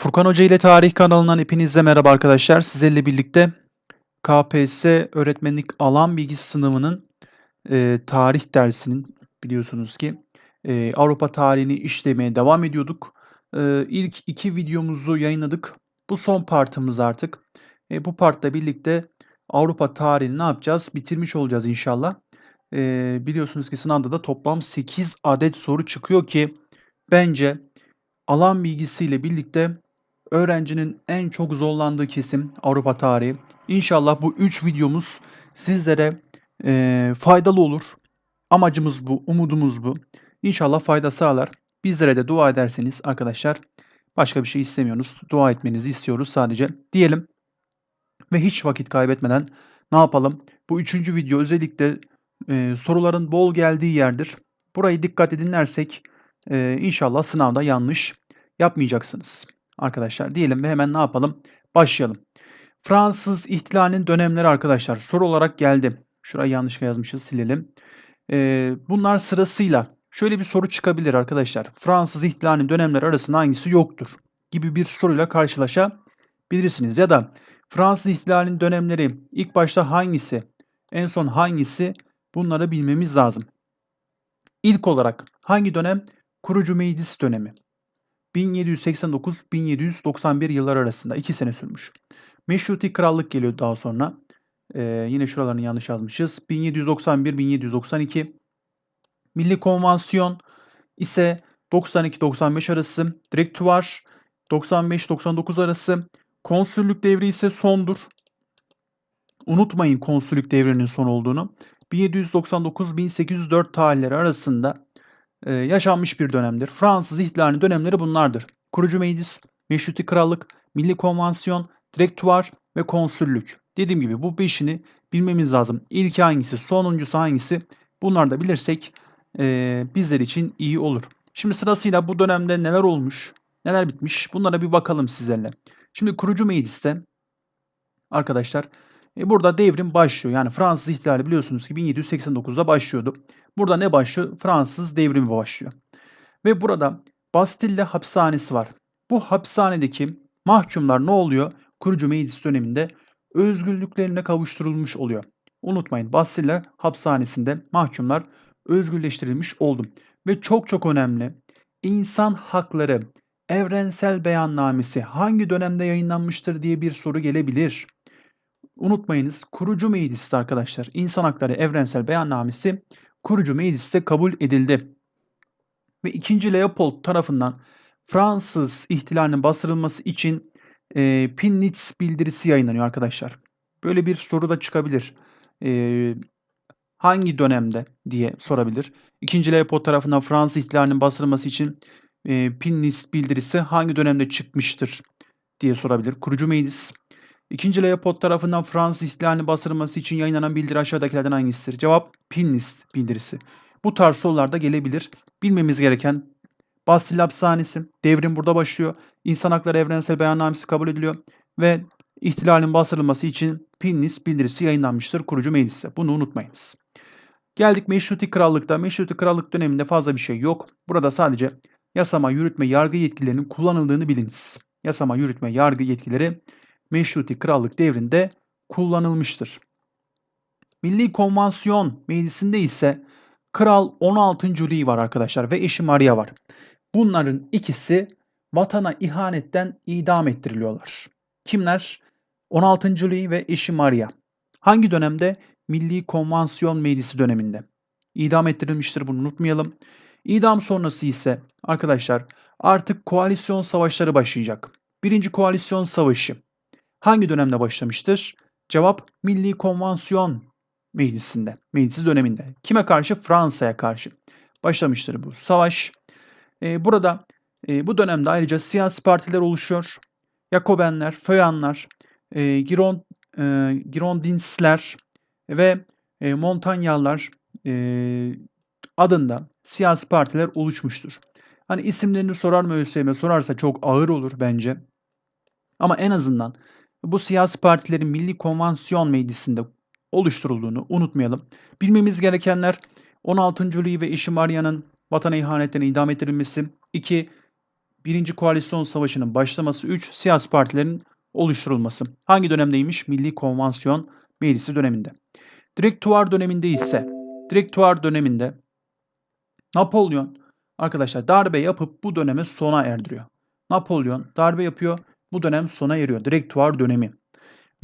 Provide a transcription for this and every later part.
Furkan Hoca ile Tarih kanalından hepinize merhaba arkadaşlar. Sizlerle birlikte KPSS öğretmenlik alan bilgisi sınavının e, tarih dersinin biliyorsunuz ki e, Avrupa tarihini işlemeye devam ediyorduk. E, ilk iki videomuzu yayınladık. Bu son partımız artık. E, bu partla birlikte Avrupa tarihini ne yapacağız? Bitirmiş olacağız inşallah. E, biliyorsunuz ki sınavda da toplam 8 adet soru çıkıyor ki bence alan bilgisiyle birlikte öğrencinin en çok zorlandığı kesim Avrupa tarihi. İnşallah bu 3 videomuz sizlere eee, faydalı olur. Amacımız bu, umudumuz bu. İnşallah fayda sağlar. Bizlere de dua ederseniz arkadaşlar başka bir şey istemiyoruz. Dua etmenizi istiyoruz sadece diyelim. Ve hiç vakit kaybetmeden ne yapalım? Bu üçüncü video özellikle eee, soruların bol geldiği yerdir. Burayı dikkat dinlersek eee, inşallah sınavda yanlış yapmayacaksınız arkadaşlar diyelim ve hemen ne yapalım? Başlayalım. Fransız ihtilalinin dönemleri arkadaşlar soru olarak geldi. Şurayı yanlış yazmışız silelim. Ee, bunlar sırasıyla şöyle bir soru çıkabilir arkadaşlar. Fransız ihtilalinin dönemleri arasında hangisi yoktur? Gibi bir soruyla karşılaşabilirsiniz. Ya da Fransız ihtilalinin dönemleri ilk başta hangisi, en son hangisi bunları bilmemiz lazım. İlk olarak hangi dönem? Kurucu meclis dönemi. 1789-1791 yıllar arasında 2 sene sürmüş. Meşruti Krallık geliyor daha sonra. Ee, yine şuralarını yanlış yazmışız. 1791-1792. Milli Konvansiyon ise 92-95 arası. Direktüvar 95-99 arası. Konsüllük devri ise sondur. Unutmayın konsüllük devrinin son olduğunu. 1799-1804 tarihleri arasında e, yaşanmış bir dönemdir. Fransız ihtilalinin dönemleri bunlardır. Kurucu meclis, meşruti krallık, milli konvansiyon, direktüvar ve konsüllük. Dediğim gibi bu beşini bilmemiz lazım. İlki hangisi, sonuncusu hangisi bunları da bilirsek e, bizler için iyi olur. Şimdi sırasıyla bu dönemde neler olmuş, neler bitmiş bunlara bir bakalım sizlerle. Şimdi kurucu mecliste arkadaşlar e, burada devrim başlıyor. Yani Fransız ihtilali biliyorsunuz ki 1789'da başlıyordu. Burada ne başlıyor? Fransız devrimi başlıyor. Ve burada Bastille hapishanesi var. Bu hapishanedeki mahkumlar ne oluyor? Kurucu meclis döneminde özgürlüklerine kavuşturulmuş oluyor. Unutmayın Bastille hapishanesinde mahkumlar özgürleştirilmiş oldu. Ve çok çok önemli insan hakları evrensel beyannamesi hangi dönemde yayınlanmıştır diye bir soru gelebilir. Unutmayınız kurucu mecliste arkadaşlar insan hakları evrensel beyannamesi kurucu mecliste kabul edildi. Ve 2. Leopold tarafından Fransız ihtilalinin bastırılması için e, Pinnitz bildirisi yayınlanıyor arkadaşlar. Böyle bir soru da çıkabilir. E, hangi dönemde diye sorabilir. 2. Leopold tarafından Fransız ihtilalinin bastırılması için e, Pinnitz bildirisi hangi dönemde çıkmıştır diye sorabilir. Kurucu meclis. 2. Leopold tarafından Fransız ihtilalini bastırılması için yayınlanan bildiri aşağıdakilerden hangisidir? Cevap Pinnitz bildirisi. Bu tarz sorular da gelebilir. Bilmemiz gereken Bastille hapishanesi, devrim burada başlıyor. İnsan hakları evrensel beyannamesi kabul ediliyor ve ihtilalin bastırılması için Pinnitz bildirisi yayınlanmıştır kurucu meclise. Bunu unutmayınız. Geldik Meşruti Krallık'ta. Meşruti Krallık döneminde fazla bir şey yok. Burada sadece yasama, yürütme, yargı yetkilerinin kullanıldığını biliniz. Yasama, yürütme, yargı yetkileri Meşruti Krallık devrinde kullanılmıştır. Milli Konvansiyon Meclisi'nde ise Kral 16. Louis var arkadaşlar ve eşi Maria var. Bunların ikisi vatana ihanetten idam ettiriliyorlar. Kimler? 16. Louis ve eşi Maria. Hangi dönemde? Milli Konvansiyon Meclisi döneminde. İdam ettirilmiştir bunu unutmayalım. İdam sonrası ise arkadaşlar artık koalisyon savaşları başlayacak. Birinci koalisyon savaşı hangi dönemde başlamıştır? Cevap Milli Konvansiyon Meclisi'nde, meclis döneminde. Kime karşı? Fransa'ya karşı başlamıştır bu savaş. Ee, burada e, bu dönemde ayrıca siyasi partiler oluşuyor. Yakobenler, Föyanlar, e, Giron, e, Girondinsler ve e, Montanyallar e, adında siyasi partiler oluşmuştur. Hani isimlerini sorar mı ÖSYM sorarsa çok ağır olur bence. Ama en azından bu siyasi partilerin Milli Konvansiyon Meclisi'nde oluşturulduğunu unutmayalım. Bilmemiz gerekenler 16. Louis ve eşi Maria'nın vatana ihanetten idam ettirilmesi. 2. Birinci Koalisyon Savaşı'nın başlaması 3. Siyasi partilerin oluşturulması. Hangi dönemdeymiş? Milli Konvansiyon Meclisi döneminde. Direktuvar döneminde ise Direktuvar döneminde Napolyon arkadaşlar darbe yapıp bu döneme sona erdiriyor. Napolyon darbe yapıyor. Bu dönem sona eriyor. Direktuvar dönemi.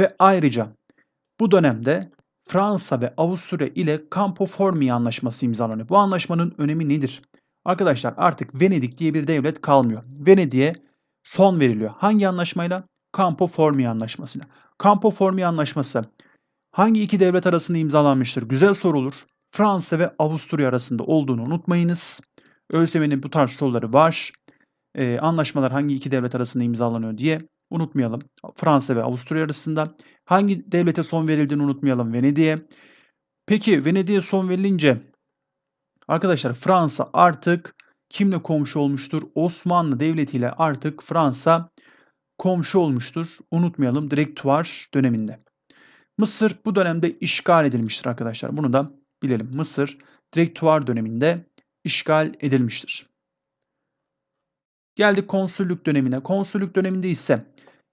Ve ayrıca bu dönemde Fransa ve Avusturya ile Campo Formia anlaşması imzalanıyor. Bu anlaşmanın önemi nedir? Arkadaşlar artık Venedik diye bir devlet kalmıyor. Venedik'e son veriliyor. Hangi anlaşmayla? Campo Formia anlaşmasıyla. Campo Formia anlaşması hangi iki devlet arasında imzalanmıştır? Güzel sorulur. Fransa ve Avusturya arasında olduğunu unutmayınız. ÖSYM'nin bu tarz soruları var. Ee, anlaşmalar hangi iki devlet arasında imzalanıyor diye unutmayalım. Fransa ve Avusturya arasında. Hangi devlete son verildiğini unutmayalım. Venedik'e. Peki Venedik'e son verilince arkadaşlar Fransa artık kimle komşu olmuştur? Osmanlı Devleti ile artık Fransa komşu olmuştur. Unutmayalım direktuvar döneminde. Mısır bu dönemde işgal edilmiştir arkadaşlar. Bunu da bilelim. Mısır direktuvar döneminde işgal edilmiştir. Geldik konsüllük dönemine. Konsüllük döneminde ise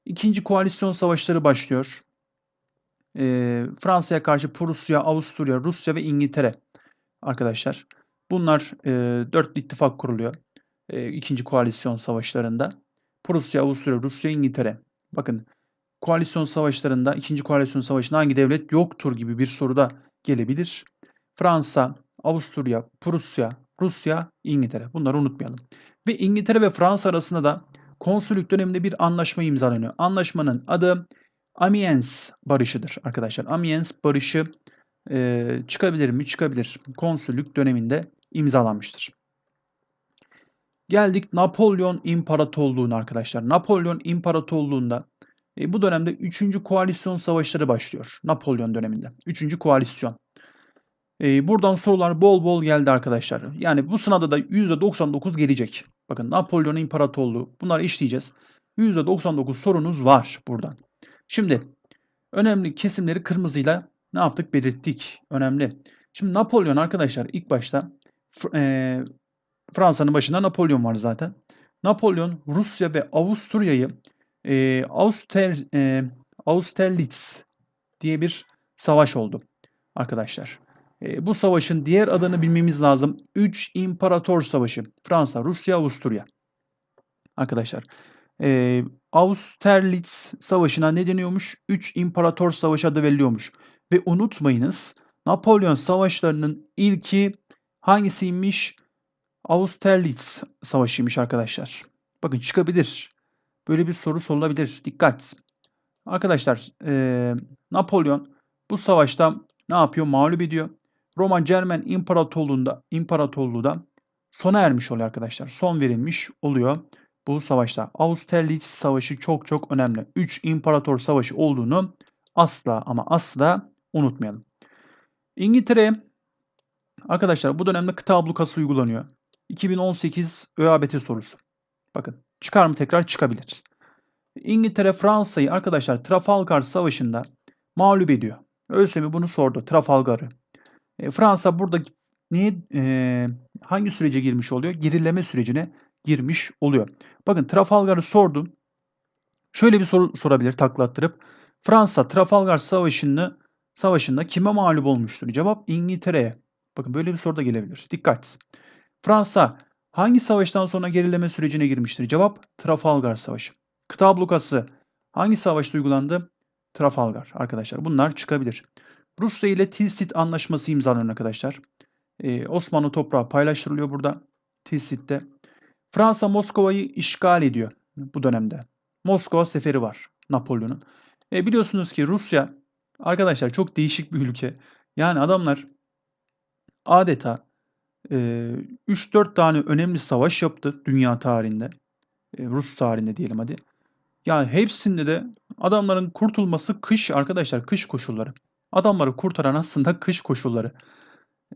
ikinci koalisyon savaşları başlıyor. E, Fransa'ya karşı Prusya, Avusturya, Rusya ve İngiltere arkadaşlar. Bunlar e, dört ittifak kuruluyor. E, ikinci koalisyon savaşlarında. Prusya, Avusturya, Rusya, İngiltere. Bakın koalisyon savaşlarında, ikinci koalisyon savaşında hangi devlet yoktur gibi bir soru da gelebilir. Fransa, Avusturya, Prusya, Rusya, İngiltere. Bunları unutmayalım. Ve İngiltere ve Fransa arasında da konsülük döneminde bir anlaşma imzalanıyor. Anlaşmanın adı Amiens barışıdır arkadaşlar. Amiens barışı e, çıkabilir mi? Çıkabilir. Konsüllük döneminde imzalanmıştır. Geldik Napolyon İmparatorluğu'na arkadaşlar. Napolyon İmparatorluğu'nda e, bu dönemde 3. koalisyon savaşları başlıyor. Napolyon döneminde. 3. koalisyon. E, buradan sorular bol bol geldi arkadaşlar. Yani bu sınavda da %99 gelecek. Bakın Napolyon İmparatorluğu bunları işleyeceğiz. %99 sorunuz var buradan. Şimdi önemli kesimleri kırmızıyla ne yaptık belirttik. Önemli. Şimdi Napolyon arkadaşlar ilk başta e, Fransa'nın başında Napolyon var zaten. Napolyon Rusya ve Avusturya'yı e, Auster, e, Austerlitz diye bir savaş oldu arkadaşlar. E, bu savaşın diğer adını bilmemiz lazım. 3 İmparator Savaşı. Fransa, Rusya, Avusturya. Arkadaşlar e, Austerlitz Savaşı'na ne deniyormuş? 3 İmparator Savaşı adı veriliyormuş. Ve unutmayınız Napolyon savaşlarının ilki hangisiymiş? Austerlitz Savaşı'ymış arkadaşlar. Bakın çıkabilir. Böyle bir soru sorulabilir. Dikkat. Arkadaşlar e, Napolyon bu savaşta ne yapıyor? Mağlup ediyor. Roma Cermen İmparatorluğu'nda İmparatorluğu da sona ermiş oluyor arkadaşlar. Son verilmiş oluyor bu savaşta. Austerlitz Savaşı çok çok önemli. 3 imparator savaşı olduğunu asla ama asla unutmayalım. İngiltere arkadaşlar bu dönemde kıta ablukası uygulanıyor. 2018 ÖABT sorusu. Bakın çıkar mı tekrar çıkabilir. İngiltere Fransa'yı arkadaşlar Trafalgar Savaşı'nda mağlup ediyor. ÖSYM bunu sordu. Trafalgar'ı. E, Fransa burada niye e, hangi sürece girmiş oluyor? Gerileme sürecine girmiş oluyor. Bakın Trafalgar'ı sordum. Şöyle bir soru sorabilir taklattırıp. Fransa Trafalgar Savaşı'nı savaşında kime mağlup olmuştur? Cevap İngiltere'ye. Bakın böyle bir soru da gelebilir. Dikkat. Fransa hangi savaştan sonra gerileme sürecine girmiştir? Cevap Trafalgar Savaşı. Kıta ablukası hangi savaşta uygulandı? Trafalgar arkadaşlar. Bunlar çıkabilir. Rusya ile Tilsit anlaşması imzalanıyor arkadaşlar. Ee, Osmanlı toprağı paylaştırılıyor burada. Tilsit'te. Fransa Moskova'yı işgal ediyor bu dönemde. Moskova seferi var Napolyon'un. E biliyorsunuz ki Rusya arkadaşlar çok değişik bir ülke. Yani adamlar adeta e, 3-4 tane önemli savaş yaptı dünya tarihinde. E, Rus tarihinde diyelim hadi. Yani hepsinde de adamların kurtulması kış arkadaşlar kış koşulları. Adamları kurtaran aslında kış koşulları.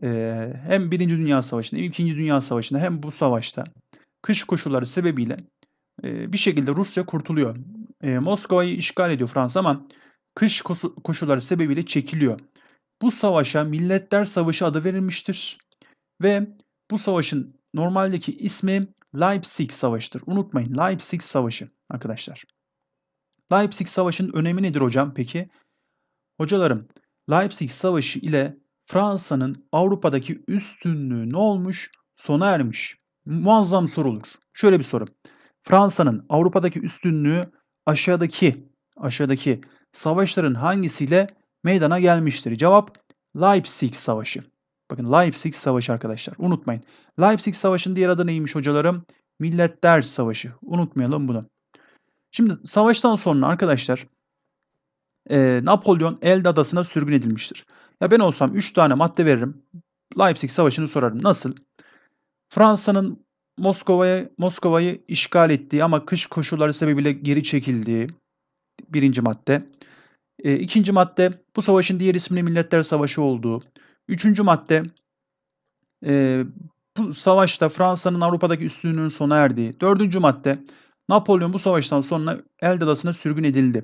Ee, hem Birinci Dünya Savaşı'nda hem İkinci Dünya Savaşı'nda hem bu savaşta kış koşulları sebebiyle e, bir şekilde Rusya kurtuluyor. E, Moskova'yı işgal ediyor Fransa ama kış koşulları sebebiyle çekiliyor. Bu savaşa Milletler Savaşı adı verilmiştir ve bu savaşın normaldeki ismi Leipzig Savaşı'dır. Unutmayın Leipzig Savaşı arkadaşlar. Leipzig Savaşı'nın önemi nedir hocam peki? Hocalarım Leipzig Savaşı ile Fransa'nın Avrupa'daki üstünlüğü ne olmuş? Sona ermiş. Muazzam sorulur. Şöyle bir soru. Fransa'nın Avrupa'daki üstünlüğü aşağıdaki aşağıdaki savaşların hangisiyle meydana gelmiştir? Cevap Leipzig Savaşı. Bakın Leipzig Savaşı arkadaşlar. Unutmayın. Leipzig Savaşı'nın diğer adı neymiş hocalarım? Milletler Savaşı. Unutmayalım bunu. Şimdi savaştan sonra arkadaşlar e, Napolyon Elda Adası'na sürgün edilmiştir. Ya ben olsam 3 tane madde veririm. Leipzig Savaşı'nı sorarım. Nasıl? Fransa'nın Moskova'yı Moskova'yı işgal ettiği ama kış koşulları sebebiyle geri çekildiği birinci madde. E, ikinci madde bu savaşın diğer ismini Milletler Savaşı olduğu. Üçüncü madde e, bu savaşta Fransa'nın Avrupa'daki üstünlüğünün sona erdiği. Dördüncü madde Napolyon bu savaştan sonra Elde Adası'na sürgün edildi.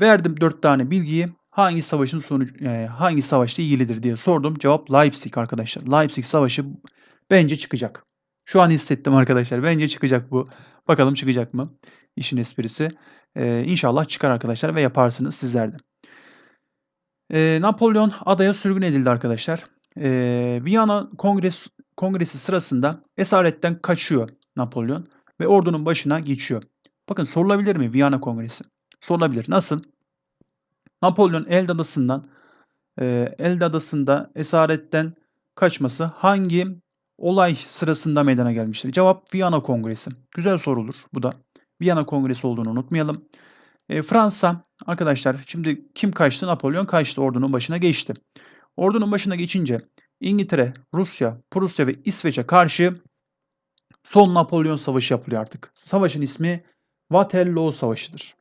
Verdim dört tane bilgiyi. Hangi savaşın sonucu e, hangi savaşla ilgilidir diye sordum. Cevap Leipzig arkadaşlar. Leipzig Savaşı bence çıkacak. Şu an hissettim arkadaşlar. Bence çıkacak bu. Bakalım çıkacak mı? İşin esprisi. Ee, inşallah çıkar arkadaşlar ve yaparsınız sizler de. Ee, Napolyon adaya sürgün edildi arkadaşlar. Ee, Viyana Kongres, Kongresi sırasında esaretten kaçıyor Napolyon ve ordunun başına geçiyor. Bakın sorulabilir mi Viyana Kongresi? Sorulabilir. Nasıl? Napolyon Elde Adası'ndan e, Elde Adası'nda esaretten kaçması hangi olay sırasında meydana gelmiştir? Cevap Viyana Kongresi. Güzel sorulur bu da. Viyana Kongresi olduğunu unutmayalım. E, Fransa arkadaşlar şimdi kim kaçtı? Napolyon kaçtı ordunun başına geçti. Ordunun başına geçince İngiltere, Rusya, Prusya ve İsveç'e karşı son Napolyon Savaşı yapılıyor artık. Savaşın ismi Waterloo Savaşı'dır.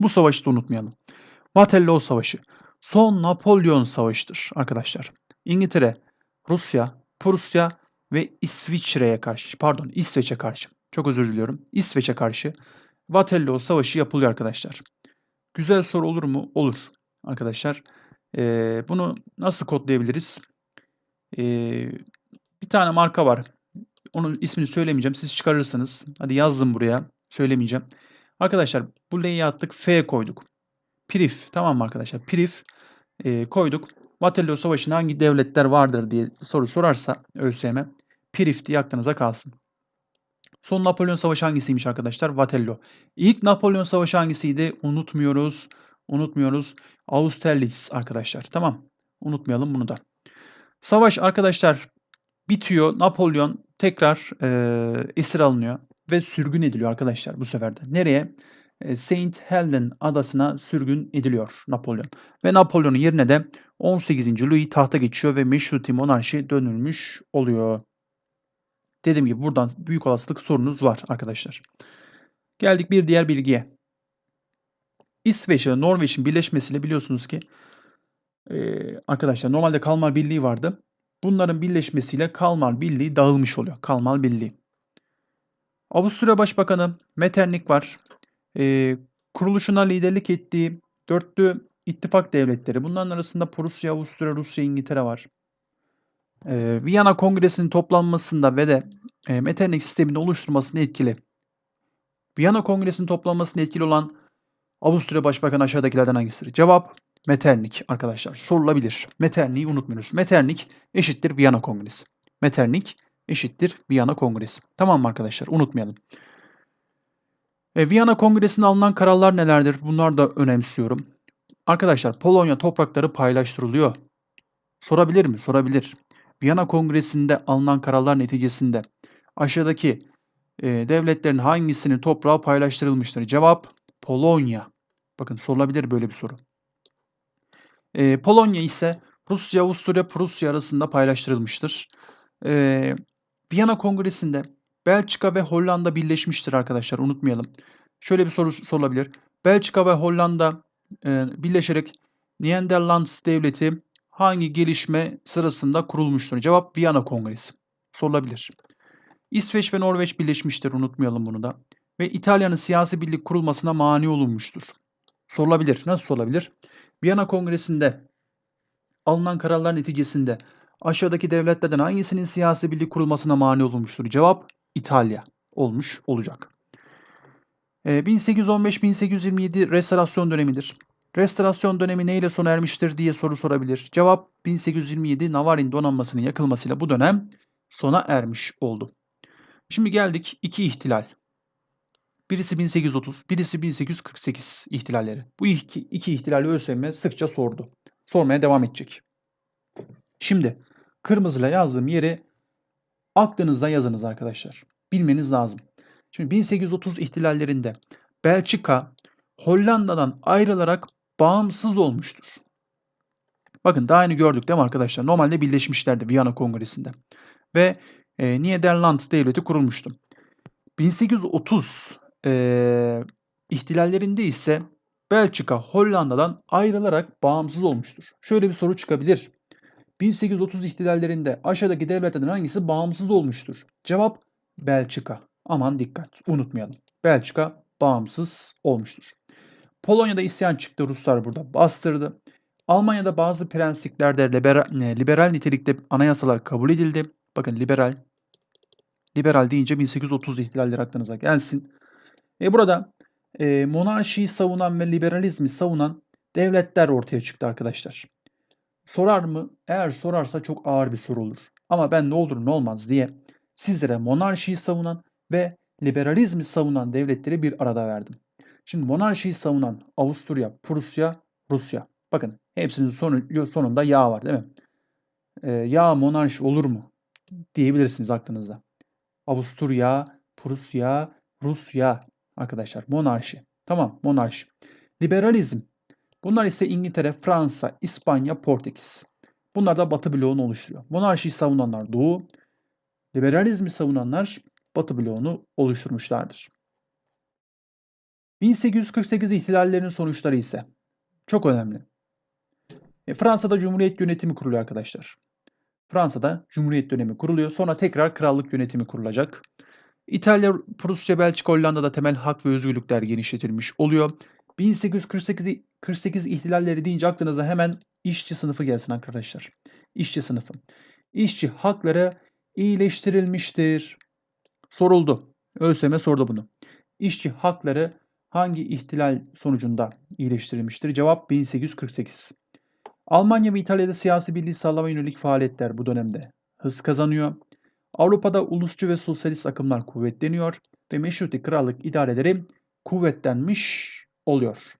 Bu savaşı da unutmayalım. Waterloo Savaşı son Napolyon Savaşı'dır arkadaşlar. İngiltere, Rusya, Prusya ve İsviçre'ye karşı, pardon İsveç'e karşı, çok özür diliyorum, İsveç'e karşı Waterloo Savaşı yapılıyor arkadaşlar. Güzel soru olur mu? Olur arkadaşlar. Ee, bunu nasıl kodlayabiliriz? Ee, bir tane marka var. Onun ismini söylemeyeceğim. Siz çıkarırsınız. Hadi yazdım buraya. Söylemeyeceğim. Arkadaşlar bu L'yi attık. F koyduk. Prif. Tamam mı arkadaşlar? Prif e, koyduk. Waterloo Savaşı'nda hangi devletler vardır diye soru sorarsa ÖSYM Prif diye aklınıza kalsın. Son Napolyon Savaşı hangisiymiş arkadaşlar? Waterloo. İlk Napolyon Savaşı hangisiydi? Unutmuyoruz. Unutmuyoruz. Austerlitz arkadaşlar. Tamam. Unutmayalım bunu da. Savaş arkadaşlar bitiyor. Napolyon tekrar e, esir alınıyor ve sürgün ediliyor arkadaşlar bu sefer de. Nereye? E, Saint Helena adasına sürgün ediliyor Napolyon. Ve Napolyon'un yerine de 18. Louis tahta geçiyor ve meşruti monarşi dönülmüş oluyor. Dediğim gibi buradan büyük olasılık sorunuz var arkadaşlar. Geldik bir diğer bilgiye. İsveç ve Norveç'in birleşmesiyle biliyorsunuz ki e, arkadaşlar normalde Kalmar Birliği vardı. Bunların birleşmesiyle Kalmar Birliği dağılmış oluyor. Kalmar Birliği. Avusturya Başbakanı Metternich var. E, kuruluşuna liderlik ettiği dörtlü ittifak devletleri. Bunların arasında Prusya, Avusturya, Rusya, İngiltere var. E, Viyana Kongresi'nin toplanmasında ve de e, Metternich sistemini oluşturmasında etkili. Viyana Kongresi'nin toplanmasında etkili olan Avusturya Başbakanı aşağıdakilerden hangisidir? Cevap Metternich arkadaşlar. Sorulabilir. Metternich'i unutmuyoruz. Metternich eşittir Viyana Kongresi. Metternich eşittir Viyana Kongresi. Tamam mı arkadaşlar? Unutmayalım. E, Viyana Kongresi'nde alınan kararlar nelerdir? Bunlar da önemsiyorum. Arkadaşlar Polonya toprakları paylaştırılıyor. Sorabilir mi? Sorabilir. Viyana Kongresi'nde alınan kararlar neticesinde aşağıdaki e, devletlerin hangisinin toprağı paylaştırılmıştır? Cevap Polonya. Bakın sorulabilir böyle bir soru. E, Polonya ise Rusya, Avusturya, Prusya arasında paylaştırılmıştır. E, Viyana Kongresi'nde Belçika ve Hollanda birleşmiştir arkadaşlar unutmayalım. Şöyle bir soru sorulabilir. Belçika ve Hollanda e, birleşerek Nederlands devleti hangi gelişme sırasında kurulmuştur? Cevap Viyana Kongresi. Sorulabilir. İsveç ve Norveç birleşmiştir unutmayalım bunu da. Ve İtalya'nın siyasi birlik kurulmasına mani olunmuştur. Sorulabilir. Nasıl sorulabilir? Viyana Kongresi'nde alınan kararlar neticesinde aşağıdaki devletlerden hangisinin siyasi birlik kurulmasına mani olunmuştur? Cevap İtalya olmuş olacak. 1815-1827 restorasyon dönemidir. Restorasyon dönemi neyle sona ermiştir diye soru sorabilir. Cevap 1827 Navarin donanmasının yakılmasıyla bu dönem sona ermiş oldu. Şimdi geldik iki ihtilal. Birisi 1830, birisi 1848 ihtilalleri. Bu iki, iki ihtilali ÖSYM sıkça sordu. Sormaya devam edecek. Şimdi kırmızıyla yazdığım yeri aklınızda yazınız arkadaşlar. Bilmeniz lazım. Şimdi 1830 ihtilallerinde Belçika Hollanda'dan ayrılarak bağımsız olmuştur. Bakın daha yeni gördük değil mi arkadaşlar? Normalde birleşmişlerdi Viyana Kongresi'nde. Ve e, Niederland devleti kurulmuştu. 1830 e, ihtilallerinde ise Belçika Hollanda'dan ayrılarak bağımsız olmuştur. Şöyle bir soru çıkabilir. 1830 ihtilallerinde aşağıdaki devletlerden hangisi bağımsız olmuştur? Cevap Belçika. Aman dikkat unutmayalım. Belçika bağımsız olmuştur. Polonya'da isyan çıktı. Ruslar burada bastırdı. Almanya'da bazı prensiplerde liberal, e, liberal nitelikte anayasalar kabul edildi. Bakın liberal. Liberal deyince 1830 ihtilalleri aklınıza gelsin. E burada e, monarşiyi savunan ve liberalizmi savunan devletler ortaya çıktı arkadaşlar. Sorar mı? Eğer sorarsa çok ağır bir soru olur. Ama ben ne olur ne olmaz diye sizlere monarşiyi savunan ve liberalizmi savunan devletleri bir arada verdim. Şimdi monarşiyi savunan Avusturya, Prusya, Rusya. Bakın hepsinin sonu, sonunda yağ var değil mi? Ee, yağ monarşi olur mu? Diyebilirsiniz aklınızda. Avusturya, Prusya, Rusya arkadaşlar monarşi. Tamam monarşi. Liberalizm. Bunlar ise İngiltere, Fransa, İspanya, Portekiz. Bunlar da Batı bloğunu oluşturuyor. Monarşiyi savunanlar Doğu, liberalizmi savunanlar Batı bloğunu oluşturmuşlardır. 1848 ihtilallerinin sonuçları ise çok önemli. E, Fransa'da Cumhuriyet yönetimi kuruluyor arkadaşlar. Fransa'da Cumhuriyet dönemi kuruluyor. Sonra tekrar krallık yönetimi kurulacak. İtalya, Prusya, Belçika, Hollanda'da temel hak ve özgürlükler genişletilmiş oluyor. 1848 48 ihtilalleri deyince aklınıza hemen işçi sınıfı gelsin arkadaşlar. İşçi sınıfı. İşçi hakları iyileştirilmiştir. Soruldu. ÖSYM sordu bunu. İşçi hakları hangi ihtilal sonucunda iyileştirilmiştir? Cevap 1848. Almanya ve İtalya'da siyasi birliği sağlama yönelik faaliyetler bu dönemde hız kazanıyor. Avrupa'da ulusçu ve sosyalist akımlar kuvvetleniyor ve meşruti krallık idareleri kuvvetlenmiş oluyor.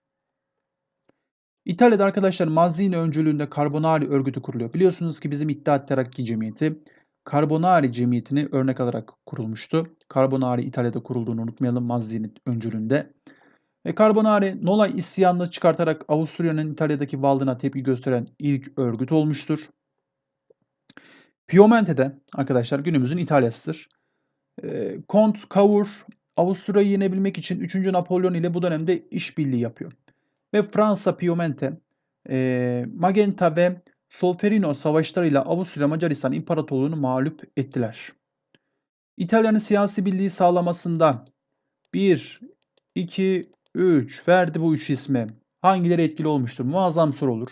İtalya'da arkadaşlar Mazzini öncülüğünde Carbonari örgütü kuruluyor. Biliyorsunuz ki bizim İttihat Terakki Cemiyeti Carbonari Cemiyeti'ni örnek alarak kurulmuştu. Carbonari İtalya'da kurulduğunu unutmayalım Mazzini öncülüğünde. Ve Carbonari Nolay isyanını çıkartarak Avusturya'nın İtalya'daki varlığına tepki gösteren ilk örgüt olmuştur. Piemonte'de arkadaşlar günümüzün İtalya'sıdır. E, Kont Cavour Avusturya'yı yenebilmek için 3. Napolyon ile bu dönemde işbirliği yapıyor. Ve Fransa Piemonte, e, Magenta ve Solferino savaşlarıyla Avusturya Macaristan İmparatorluğunu mağlup ettiler. İtalya'nın siyasi birliği sağlamasında 1, 2, 3 verdi bu üç ismi. Hangileri etkili olmuştur? Muazzam soru olur.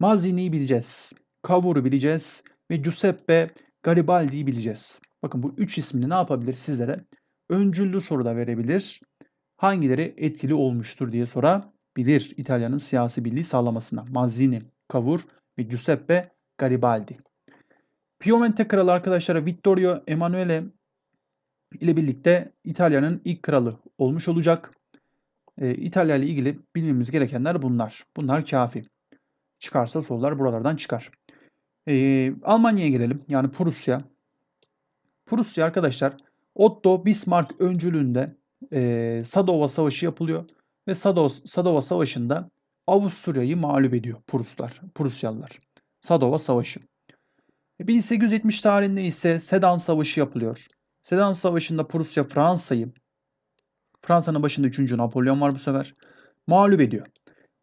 Mazzini'yi bileceğiz. Cavour'u bileceğiz. Ve Giuseppe Garibaldi'yi bileceğiz. Bakın bu üç ismini ne yapabilir sizlere? Öncüllü soruda verebilir. Hangileri etkili olmuştur diye sorabilir İtalya'nın siyasi birliği sağlamasına. Mazzini, Cavour ve Giuseppe Garibaldi. Piemonte kralı arkadaşlara Vittorio Emanuele ile birlikte İtalya'nın ilk kralı olmuş olacak. Ee, İtalya ile ilgili bilmemiz gerekenler bunlar. Bunlar kafi. Çıkarsa sorular buralardan çıkar. Ee, Almanya'ya gelelim. Yani Prusya. Prusya arkadaşlar Otto Bismarck öncülüğünde e, Sadova Savaşı yapılıyor. Ve Sadova, Sadova Savaşı'nda Avusturya'yı mağlup ediyor Pruslar, Prusyalılar. Sadova Savaşı. 1870 e, tarihinde ise Sedan Savaşı yapılıyor. Sedan Savaşı'nda Prusya Fransa'yı, Fransa'nın başında 3. Napolyon var bu sefer, mağlup ediyor.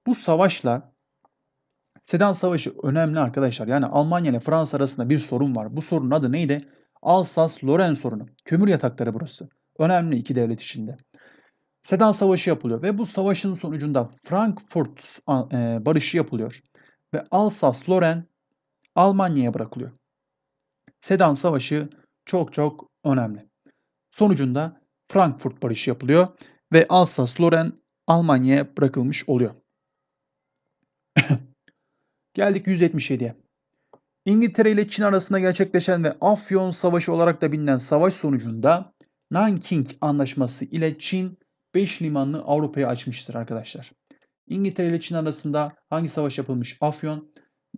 Bu savaşla Sedan Savaşı önemli arkadaşlar. Yani Almanya ile Fransa arasında bir sorun var. Bu sorunun adı neydi? Alsas-Lorraine sorunu. Kömür yatakları burası. Önemli iki devlet içinde. Sedan Savaşı yapılıyor ve bu savaşın sonucunda Frankfurt e, barışı yapılıyor ve Alsas-Lorraine Almanya'ya bırakılıyor. Sedan Savaşı çok çok önemli. Sonucunda Frankfurt Barışı yapılıyor ve Alsas-Lorraine Almanya'ya bırakılmış oluyor. Geldik 177'ye. İngiltere ile Çin arasında gerçekleşen ve Afyon Savaşı olarak da bilinen savaş sonucunda Nanking Anlaşması ile Çin 5 limanını Avrupa'ya açmıştır arkadaşlar. İngiltere ile Çin arasında hangi savaş yapılmış? Afyon.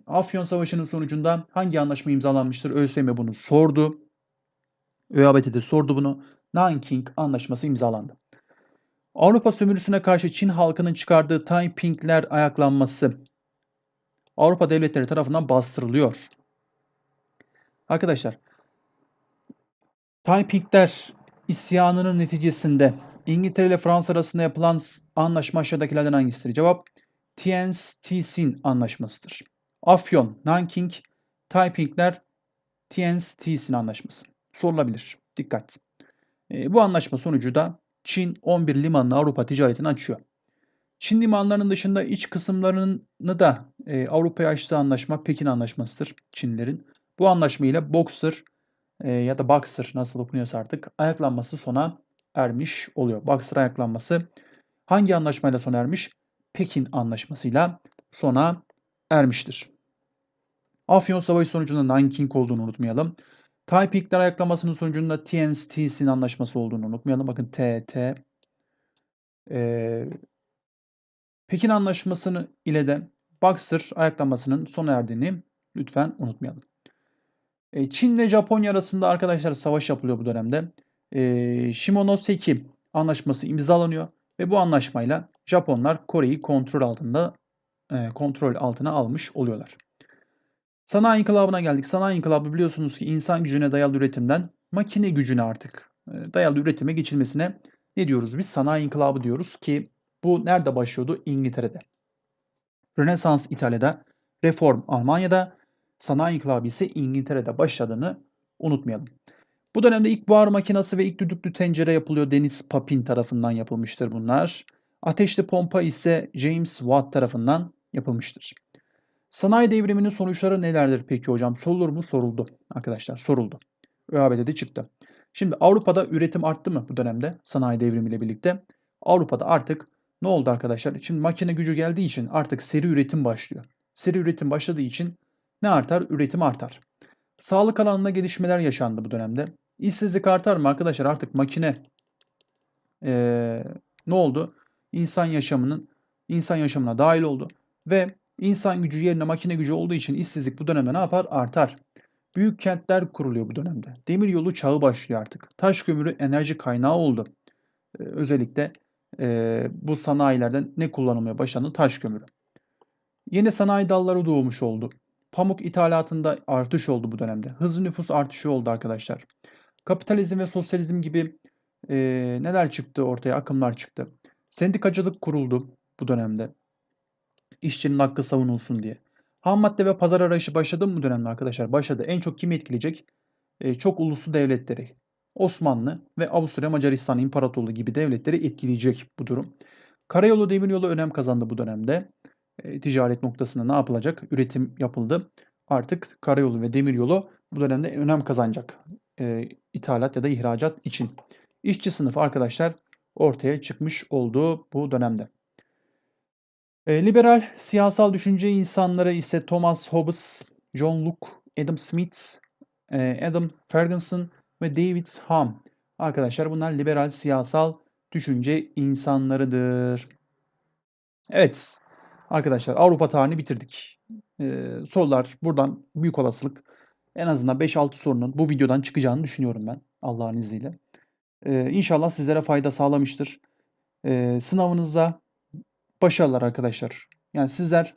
Afyon Savaşı'nın sonucunda hangi anlaşma imzalanmıştır? ÖSYM bunu sordu. ÖABT de sordu bunu. Nanking Anlaşması imzalandı. Avrupa sömürüsüne karşı Çin halkının çıkardığı Taipingler ayaklanması Avrupa devletleri tarafından bastırılıyor. Arkadaşlar, Taipingler isyanının neticesinde İngiltere ile Fransa arasında yapılan anlaşma aşağıdakilerden hangisidir? Cevap Tiens-Tsin anlaşmasıdır. Afyon, Nanking, Taipingler Tiens-Tsin anlaşması. Sorulabilir. Dikkat. E, bu anlaşma sonucu da Çin 11 limanını Avrupa ticaretine açıyor. Çin limanlarının dışında iç kısımlarını da e, Avrupa'ya açtığı anlaşma Pekin Anlaşması'dır Çinlerin. Bu anlaşma ile Boxer e, ya da Boxer nasıl okunuyorsa artık ayaklanması sona ermiş oluyor. Boxer ayaklanması hangi anlaşmayla sona ermiş? Pekin Anlaşması'yla sona ermiştir. Afyon Savaşı sonucunda Nanking olduğunu unutmayalım. Taipingler ayaklanmasının sonucunda TNC anlaşması olduğunu unutmayalım. Bakın TT. Ee, Pekin Anlaşması'nı ile de Boxer ayaklanmasının sona erdiğini lütfen unutmayalım. E, Çin ve Japonya arasında arkadaşlar savaş yapılıyor bu dönemde. E, Shimonoseki Anlaşması imzalanıyor ve bu anlaşmayla Japonlar Kore'yi kontrol altında e, kontrol altına almış oluyorlar. Sanayi inkılabına geldik. Sanayi inkılabı biliyorsunuz ki insan gücüne dayalı üretimden makine gücüne artık dayalı üretime geçilmesine ne diyoruz biz? Sanayi inkılabı diyoruz ki bu nerede başlıyordu? İngiltere'de. Rönesans İtalya'da, reform Almanya'da, sanayi inkılabı ise İngiltere'de başladığını unutmayalım. Bu dönemde ilk buhar makinesi ve ilk düdüklü tencere yapılıyor. Deniz Papin tarafından yapılmıştır bunlar. Ateşli pompa ise James Watt tarafından yapılmıştır. Sanayi devriminin sonuçları nelerdir peki hocam? Sorulur mu? Soruldu arkadaşlar soruldu. ÖAB'de çıktı. Şimdi Avrupa'da üretim arttı mı bu dönemde sanayi devrimiyle birlikte? Avrupa'da artık ne oldu arkadaşlar? Şimdi makine gücü geldiği için artık seri üretim başlıyor. Seri üretim başladığı için ne artar? Üretim artar. Sağlık alanında gelişmeler yaşandı bu dönemde. İşsizlik artar mı arkadaşlar? Artık makine ee, ne oldu? İnsan yaşamının insan yaşamına dahil oldu ve insan gücü yerine makine gücü olduğu için işsizlik bu dönemde ne yapar? Artar. Büyük kentler kuruluyor bu dönemde. Demir yolu çağı başlıyor artık. Taş kömürü enerji kaynağı oldu. Ee, özellikle e, bu sanayilerden ne kullanılmaya başlandı? Taş kömürü. Yeni sanayi dalları doğmuş oldu. Pamuk ithalatında artış oldu bu dönemde. Hızlı nüfus artışı oldu arkadaşlar. Kapitalizm ve sosyalizm gibi e, neler çıktı ortaya? Akımlar çıktı. Sendikacılık kuruldu bu dönemde. İşçinin hakkı savunulsun diye. Ham madde ve pazar arayışı başladı mı bu dönemde arkadaşlar? Başladı. En çok kimi etkileyecek? E, çok uluslu devletleri. Osmanlı ve Avusturya Macaristan İmparatorluğu gibi devletleri etkileyecek bu durum. Karayolu demiryolu önem kazandı bu dönemde. E, ticaret noktasında ne yapılacak? Üretim yapıldı. Artık karayolu ve demiryolu bu dönemde önem kazanacak. E, ithalat ya da ihracat için. İşçi sınıfı arkadaşlar ortaya çıkmış olduğu bu dönemde. E, liberal siyasal düşünce insanları ise Thomas Hobbes, John Locke, Adam Smith, e, Adam Ferguson ve David Hume. Arkadaşlar bunlar liberal siyasal düşünce insanlarıdır. Evet arkadaşlar Avrupa tarihini bitirdik. Ee, sorular buradan büyük olasılık en azından 5-6 sorunun bu videodan çıkacağını düşünüyorum ben Allah'ın izniyle. Ee, inşallah sizlere fayda sağlamıştır. Ee, sınavınızda başarılar arkadaşlar. Yani sizler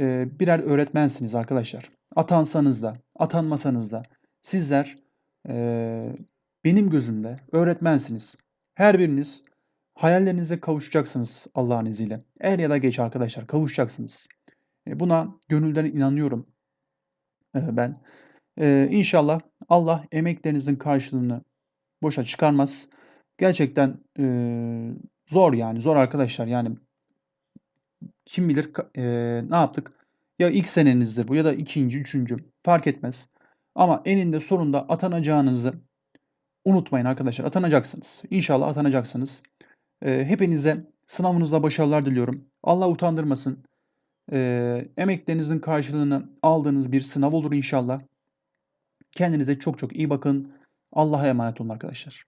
e, birer öğretmensiniz arkadaşlar. Atansanız da, atanmasanız da sizler e, benim gözümde öğretmensiniz. Her biriniz hayallerinize kavuşacaksınız Allah'ın izniyle. Er ya da geç arkadaşlar kavuşacaksınız. E, buna gönülden inanıyorum e, ben. E, inşallah Allah emeklerinizin karşılığını boşa çıkarmaz. Gerçekten e, zor yani zor arkadaşlar yani kim bilir e, ne yaptık? Ya ilk senenizdir bu ya da ikinci, üçüncü fark etmez. Ama eninde sonunda atanacağınızı unutmayın arkadaşlar atanacaksınız. İnşallah atanacaksınız. Eee, hepinize sınavınızda başarılar diliyorum. Allah utandırmasın. Eee, emeklerinizin karşılığını aldığınız bir sınav olur inşallah. Kendinize çok çok iyi bakın. Allah'a emanet olun arkadaşlar.